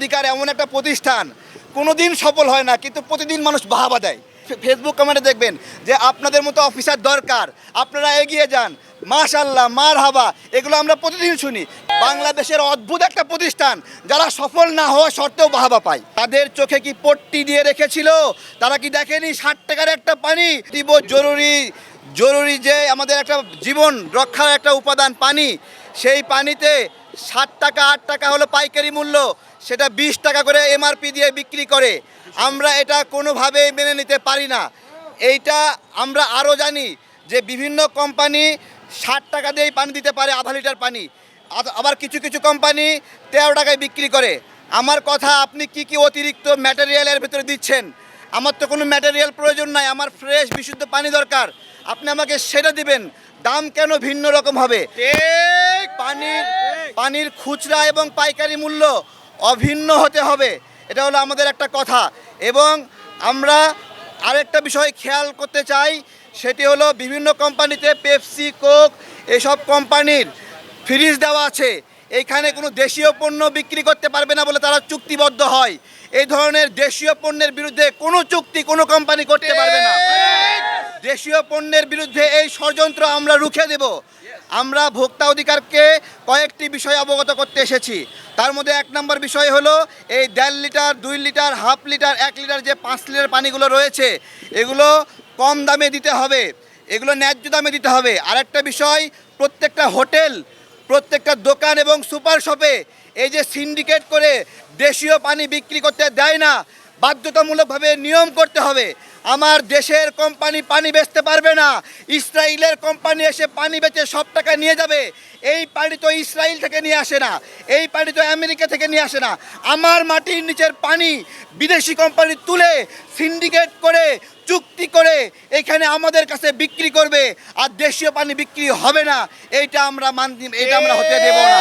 অধিকার এমন একটা প্রতিষ্ঠান, কোনোদিন সফল হয় না, কিন্তু প্রতিদিন মানুষ বাহাবা দেয়। ফেসবুক কমেন্টে দেখবেন যে আপনাদের মতো অফিসার দরকার, আপনারা এগিয়ে যান মাশাল্লাহ মার হাবা এগুলো আমরা প্রতিদিন শুনি। বাংলাদেশের অদ্ভুত একটা প্রতিষ্ঠান, যারা সফল না হওয়া সত্ত্বেও বাহাবা পায়। তাদের চোখে কি পট্টি দিয়ে রেখেছিল? তারা কি দেখেনি ষাট টাকার একটা পানি? দিব জরুরি জরুরি যে আমাদের একটা জীবন রক্ষার একটা উপাদান পানি, সেই পানিতে ষাট টাকা আট টাকা হলো পাইকারি মূল্য সেটা বিশ টাকা করে এমআরপি দিয়ে বিক্রি করে। আমরা এটা কোনোভাবেই মেনে নিতে পারি না। এইটা আমরা আরও জানি যে বিভিন্ন কোম্পানি ষাট টাকা দিয়েই পানি দিতে পারে আধা লিটার পানি। আবার কিছু কিছু কোম্পানি তেরো টাকায় বিক্রি করে। আমার কথা আপনি কি কি অতিরিক্ত ম্যাটেরিয়ালের ভেতরে দিচ্ছেন? আমার তো কোনো ম্যাটেরিয়াল প্রয়োজন নাই আমার ফ্রেশ বিশুদ্ধ পানি দরকার। আপনি আমাকে সেটা দিবেন দাম কেন ভিন্ন রকম হবে? পানির পানির খুচরা এবং পাইকারি মূল্য অভিন্ন হতে হবে। এটা হলো আমাদের একটা কথা। এবং আমরা আরেকটা বিষয় খেয়াল করতে চাই সেটি হলো বিভিন্ন কোম্পানিতে পেপসি কোক এসব কোম্পানির ফ্রিজ দেওয়া আছে। এইখানে কোনো দেশীয় পণ্য বিক্রি করতে পারবে না বলে তারা চুক্তিবদ্ধ হয়। এই ধরনের দেশীয় পণ্যের বিরুদ্ধে কোনো চুক্তি কোনো কোম্পানি করতে পারবে না। দেশীয় পণ্যের বিরুদ্ধে এই ষড়যন্ত্র আমরা রুখে দেব। আমরা ভোক্তা অধিকারকে কয়েকটি বিষয় অবগত করতে এসেছি। তার মধ্যে এক নম্বর বিষয় হলো, এই দেড় লিটার, দুই লিটার, হাফ লিটার, এক লিটার যে পাঁচ লিটার পানিগুলো রয়েছে, এগুলো কম দামে দিতে হবে। এগুলো ন্যায্য দামে দিতে হবে। আরেকটা বিষয়, প্রত্যেকটা হোটেল, প্রত্যেকটা দোকান এবং সুপার শপে এই যে সিন্ডিকেট করে দেশীয় পানি বিক্রি করতে দেয় না বাধ্যতামূলকভাবে নিয়ম করতে হবে। আমার দেশের কোম্পানি পানি বেচতে পারবে না। ইসরায়েলের কোম্পানি এসে পানি বেচে সব টাকা নিয়ে যাবে। এই পানি তো ইসরায়েল থেকে নিয়ে আসে না। এই পানি তো আমেরিকা থেকে নিয়ে আসে না। আমার মাটির নিচের পানি বিদেশি কোম্পানি তুলে সিন্ডিকেট করে, চুক্তি করে এখানে আমাদের কাছে বিক্রি করবে। আর দেশীয় পানি বিক্রি হবে না। এইটা আমরা মান এটা আমরা হতে দেব না।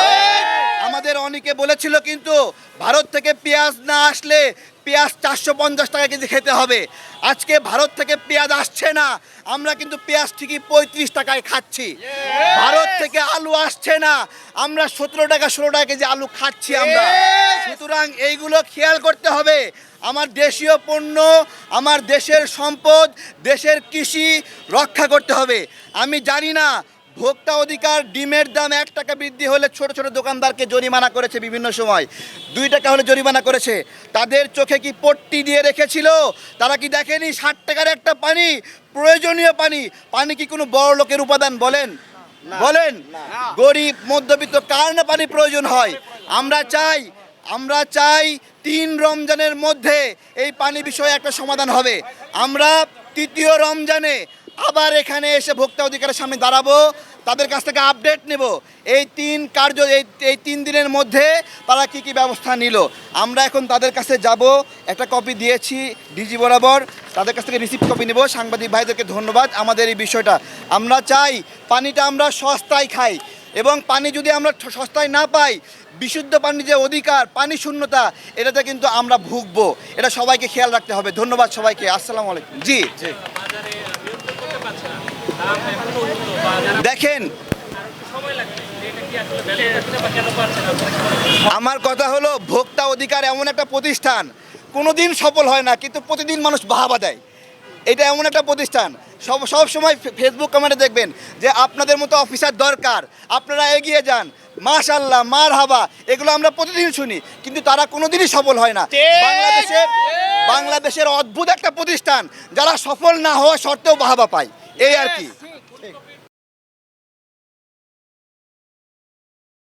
আমাদের অনেকে বলেছিল কিন্তু, ভারত থেকে পেঁয়াজ না আসলে পেঁয়াজ চারশো পঞ্চাশ টাকা কেজি খেতে হবে। আজকে ভারত থেকে পেঁয়াজ আসছে না। আমরা কিন্তু পেঁয়াজ ঠিকই পঁয়ত্রিশ টাকায় খাচ্ছি। ভারত থেকে আলু আসছে না। আমরা সতেরো টাকা ষোলো টাকা কেজি আলু খাচ্ছি আমরা। সুতরাং এইগুলো খেয়াল করতে হবে। আমার দেশীয় পণ্য আমার দেশের সম্পদ দেশের কৃষি রক্ষা করতে হবে। আমি জানি না ভোক্তা অধিকার ডিমের দাম এক টাকা বৃদ্ধি হলে ছোট ছোট দোকানদারকে জরিমানা করেছে বিভিন্ন সময়। দুই টাকা হলে জরিমানা করেছে। তাদের চোখে কি পট্টি দিয়ে রেখেছিল? তারা কি দেখেনি? ষাট টাকার একটা পানি প্রয়োজনীয় পানি। পানি কি কোনো বড় লোকের উপাদান বলেন? বলেন। গরিব মধ্যবিত্ত কার না পানি প্রয়োজন হয়? আমরা চাই আমরা চাই তিন রমজানের মধ্যে এই পানি বিষয়ে একটা সমাধান হবে। আমরা তৃতীয় রমজানে আবার এখানে এসে ভোক্তা অধিকারের সামনে দাঁড়াবো, তাদের কাছ থেকে আপডেট নেব। এই তিন কার্য, এই এই তিন দিনের মধ্যে তারা কি কি ব্যবস্থা নিল? আমরা এখন তাদের কাছে যাব, একটা কপি দিয়েছি ডিজি বরাবর। তাদের কাছ থেকে রিসিপ্ট কপি নেব। সাংবাদিক ভাইদেরকে ধন্যবাদ আমাদের এই বিষয়টা। আমরা চাই পানিটা আমরা সস্তায় খাই এবং পানি যদি আমরা সস্তায় না পাই, বিশুদ্ধ পানি যে অধিকার, পানি শূন্যতা, এটাতে কিন্তু আমরা ভুগবো। এটা সবাইকে খেয়াল রাখতে হবে। ধন্যবাদ সবাইকে। আসসালামু আলাইকুম। জি। জি। দেখেন, আমার কথা হলো, ভোক্তা অধিকার এমন একটা প্রতিষ্ঠান, কোনোদিন সফল হয় না, কিন্তু প্রতিদিন মানুষ বাহাবা দেয়। এটা এমন একটা প্রতিষ্ঠান। সব সব সময় ফেসবুক কমেন্টে দেখবেন যে আপনাদের মতো অফিসার দরকার আপনারা এগিয়ে যান। মাশাল্লাহ মার হাবা এগুলো আমরা প্রতিদিন শুনি কিন্তু তারা কোনোদিনই সফল হয় না। বাংলাদেশের বাংলাদেশের অদ্ভুত একটা প্রতিষ্ঠান যারা সফল না হওয়া সত্ত্বেও বাহাবা পায়। এই আর কি।